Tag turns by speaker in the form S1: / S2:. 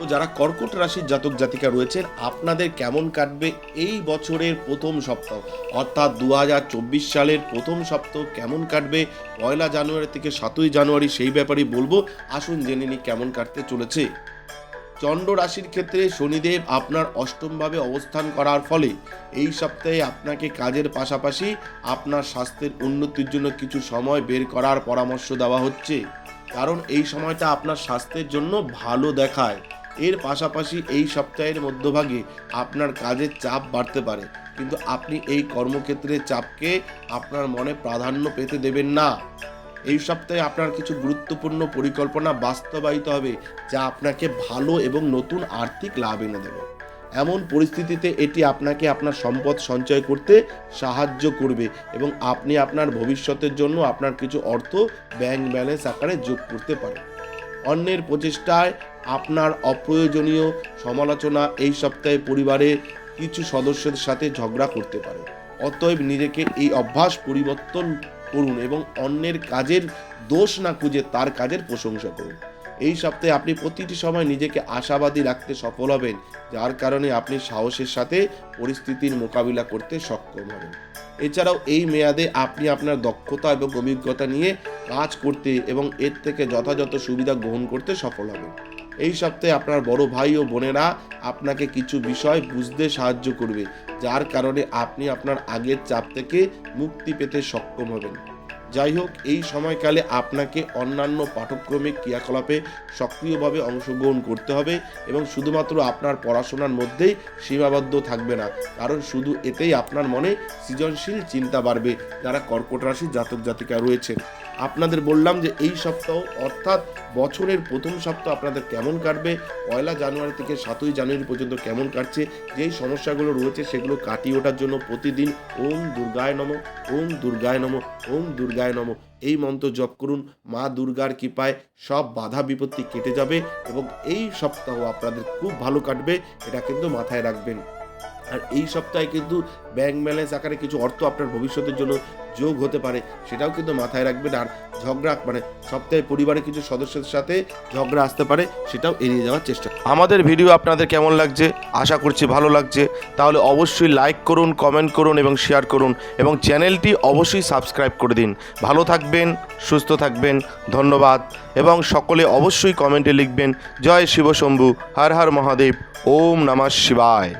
S1: তো যারা কর্কট রাশির জাতক জাতিকা রয়েছেন, আপনাদের কেমন কাটবে এই বছরের প্রথম সপ্তাহ? অর্থাৎ দু হাজার চব্বিশ সালের প্রথম সপ্তাহ কেমন কাটবে? পয়লা জানুয়ারি থেকে সাতই জানুয়ারি সেই ব্যাপারেই বলব। আসুন জেনে নিই কেমন কাটতে চলেছে। চন্দ্র রাশির ক্ষেত্রে শনিদেব আপনার অষ্টমভাবে অবস্থান করার ফলে এই সপ্তাহে আপনাকে কাজের পাশাপাশি আপনার স্বাস্থ্যের উন্নতির জন্য কিছু সময় বের করার পরামর্শ দেওয়া হচ্ছে। কারণ এই সময়টা আপনার স্বাস্থ্যের জন্য ভালো দেখায়। এর পাশাপাশি এই সপ্তাহের মধ্যভাগে আপনার কাজের চাপ বাড়তে পারে। কিন্তু আপনি এই কর্মক্ষেত্রের চাপকে আপনার মনে প্রাধান্য পেতে দেবেন না। এই সপ্তাহে আপনার কিছু গুরুত্বপূর্ণ পরিকল্পনা বাস্তবায়িত হবে, যা আপনাকে ভালো এবং নতুন আর্থিক লাভ এনে দেবে। এমন পরিস্থিতিতে এটি আপনাকে আপনার সম্পদ সঞ্চয় করতে সাহায্য করবে এবং আপনি আপনার ভবিষ্যতের জন্য আপনার কিছু অর্থ ব্যাংক ব্যালেন্স আকারে যোগ করতে পারেন। অন্যের প্রচেষ্টায় আপনার অপ্রয়োজনীয় সমালোচনা এই সপ্তাহে পরিবারের কিছু সদস্যদের সাথে ঝগড়া করতে পারে অতএব নিজেকে এই অভ্যাস পরিবর্তন করুন এবং অন্যের কাজের দোষ না খুঁজে তার কাজের প্রশংসা করুন। এই সপ্তাহে আপনি প্রতিটি সময় নিজেকে আশাবাদী রাখতে সফল হবেন, যার কারণে আপনি সাহসের সাথে পরিস্থিতির মোকাবিলা করতে সক্ষম হবেন। এছাড়াও এই মেয়াদে আপনি আপনার দক্ষতা এবং অভিজ্ঞতা নিয়ে কাজ করতে এবং এর থেকে যথাযথ সুবিধা গ্রহণ করতে সফল হবেন এই সপ্তাহে আপনার বড় ভাই ও বোনেরা আপনাকে কিছু বিষয় বুঝতে সাহায্য করবে, যার কারণে আপনি আপনার আগের চাপ থেকে মুক্তি পেতে সক্ষম হবেন। যাই হোক, এই সময়কালে আপনাকে অন্যান্য পাঠক্রমিক ক্রিয়াকলাপে সক্রিয়ভাবে অংশগ্রহণ করতে হবে এবং শুধুমাত্র আপনার পড়াশোনার মধ্যেই সীমাবদ্ধ থাকবে না, কারণ শুধু এতেই আপনার মনে সৃজনশীল চিন্তা বাড়বে, যারা কর্কট রাশির জাতক জাতিকা রয়েছেন। আপনাদের বললাম যে এই সপ্তাহ, অর্থাৎ বছরের প্রথম সপ্তাহ আপনাদের কেমন কাটবে? পয়লা জানুয়ারি থেকে সাতই জানুয়ারি পর্যন্ত কেমন কাটছে? যেই সমস্যাগুলো রয়েছে সেগুলো কাটিয়ে ওঠার জন্য প্রতিদিন ওম দুর্গায় নম, ওম দুর্গায় নম, ওম দুর্গায় নম। এই মন্ত্র জপ করুন। মা দুর্গার কৃপায় সব বাধা বিপত্তি কেটে যাবে এবং এই সপ্তাহ আপনাদের খুব ভালো কাটবে। এটা কিন্তু মাথায় রাখবেন। আর এই সপ্তাহে কিন্তু ব্যাংক ব্যালেন্স আকারে কিছু অর্থ আপনার ভবিষ্যতের জন্য যোগ হতে পারে, সেটাও কিন্তু মাথায় রাখবেন। আর ঝগড়া মানে সপ্তাহে পরিবারের কিছু সদস্যদের সাথে ঝগড়া আসতে পারে, সেটাও এড়িয়ে যাওয়ার চেষ্টা। আমাদের ভিডিও আপনাদের কেমন লাগছে? আশা করছি ভালো লাগছে। তাহলে অবশ্যই লাইক করুন কমেন্ট করুন এবং শেয়ার করুন এবং চ্যানেলটি অবশ্যই সাবস্ক্রাইব করে দিন। ভালো থাকবেন, সুস্থ থাকবেন, ধন্যবাদ এবং সকলে অবশ্যই কমেন্টে লিখবেন, জয় শিবশম্ভু, হর হর মহাদেব, ওম নমঃ শিবায়।